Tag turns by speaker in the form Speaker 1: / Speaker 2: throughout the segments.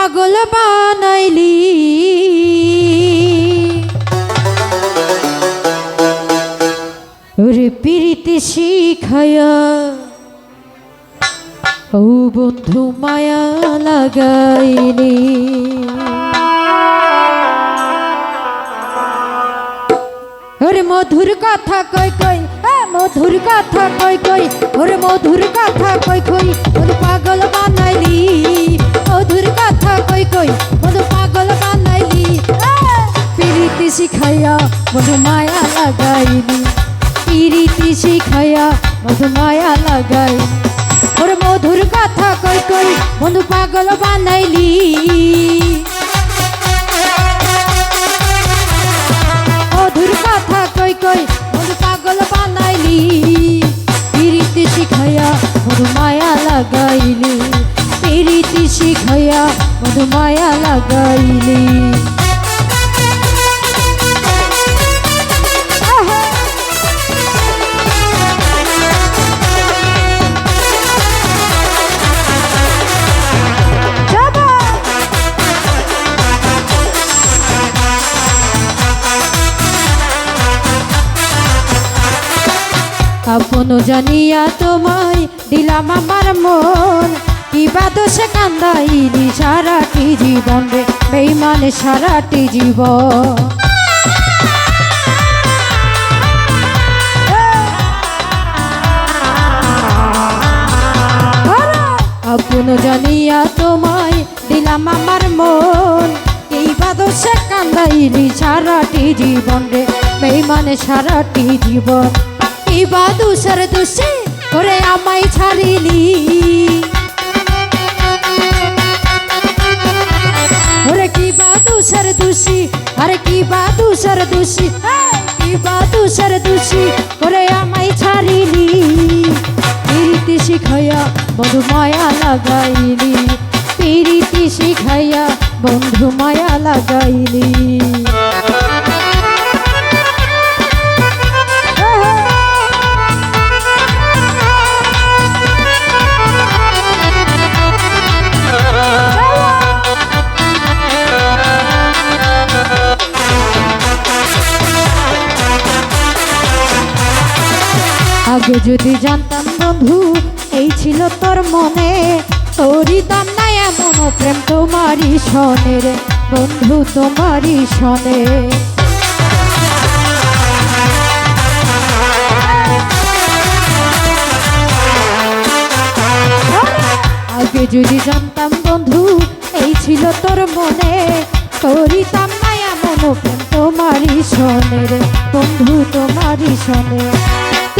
Speaker 1: পাগল বানাইলি। ওরে পিরিতি শিখায়া, ও বন্ধু মায়া লাগাইলি। ওরে মধুর কথা কই কই মধুর কথা কই কই, ওরে মধুর কথা কই কই শিখাইয়া মধু মায়া লাগাইলি। পিরিতি শিখাইয়া মধু লাগাই ওরে মধুর কথা কই কই মধু পাগল বানাইলি। মধুর কথা কই কই মধু পাগল বানাইলি। পিরিতি শিখাইয়া মধু লাগাইলি। পিরিতি শিখাইয়া মধু মায়া লাগাইলি। আপন জানিয়া তোমায় দিলাম আমার মন। কিবা দোষে কান্দাইলি সারাটি জীবন রে বেইমান সারাটি জীবন। আপন জানিয়া তোমায় দিলাম আমার মন। এই বাদশে কান্দাইলি সারাটি জীবন রে বেইমানে সারাটি জীবন। এই বাদুসার দোষে করে আমায় ছাড়িলি। ওরে কি বাদুসার দোষী আরে কি বাদুসার দোষী হ্যাঁ, কি বাদুসার দোষী ওরে আমায় ছাড়িলি। প্রীতি শিখাইয়া বন্ধু মায়া লাগাইলি প্রীতি শিখাইয়া বন্ধু মায়া লাগাইলি। আগে যদি জানতাম বন্ধু, এই ছিল তোর মনে। তোরই দাম নাই এমন প্রেম তোমারই সনে রে। বন্ধু তোমারই সনে। আগে যদি জানতাম বন্ধু, এই ছিল তোর মনে। তোরই দাম নাই এমন প্রেম তোমারই সনে রে। বন্ধু তোমারই সনে।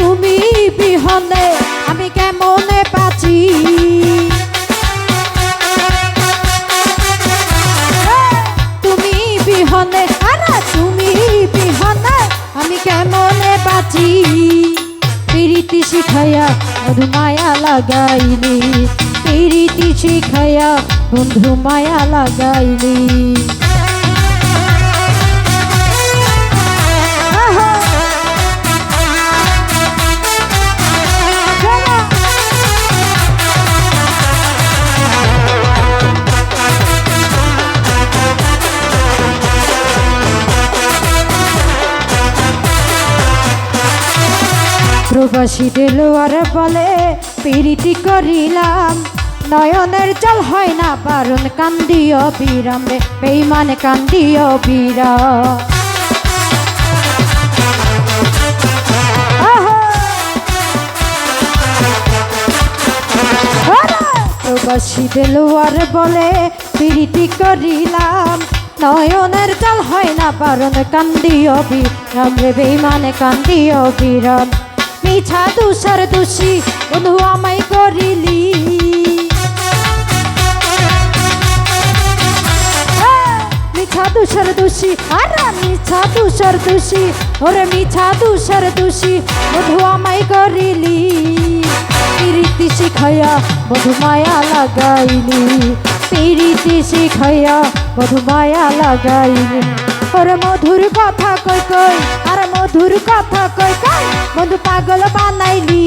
Speaker 1: তুমি বিহনে আমি কেমনে বাঁচি? তুমি বিহনে, আরে তুমি বিহনে আমি কেমনে বাঁচি? প্রীতি শিখাইয়া বন্ধু মায়া লাগাইলি, প্রীতি শিখাইয়া বন্ধু মায়া লাগাইলি। প্রবাসী ডেলোয়ার বলে, পিরিতি করিলাম। নয়নের জল হয় না বারণ কান্দিও বিরাম রে বেইমান কান্দিও বিরাম! দেলোয়ার বলে, পিরিতি করিলাম। নয়নের জল হয় না বারণ কান্দিও বিরাম রে বেইমানে কান্দিও বিরাম মিছা দুষার দোষী, বন্ধু আমায় করিলি। মিছা দুষার দোষী, আরে মিছা দুষার দোষী, ওরে মিছা দুষার দোষী বধু আমায় করিলি। প্রীতি শিখাইয়া বধু মায়া লাগাইলি, প্রীতি শিখাইয়া বধু মায়া লাগাইলি। ওরে মধুর কথা কই কই আর মধুর কথা কই কই বন্ধু পাগল বানাইলি।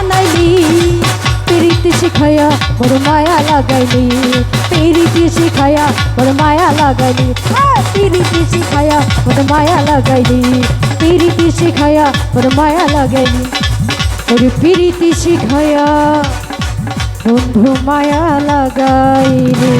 Speaker 1: বানাইলি, প্রীতি শিখায়া বড় মায়া লাগাইলি, প্রীতি শিখায়া বড় হ্যাঁ, মায়া লাগাইলি। প্রীতি শিখায়া বড় মায়া লাগাইলি, প্রীতি শিখায়া বড় মায়া লাগাইলি। ওর প্রীতি শিখায়া বন্ধু মায়া লাগাইলি।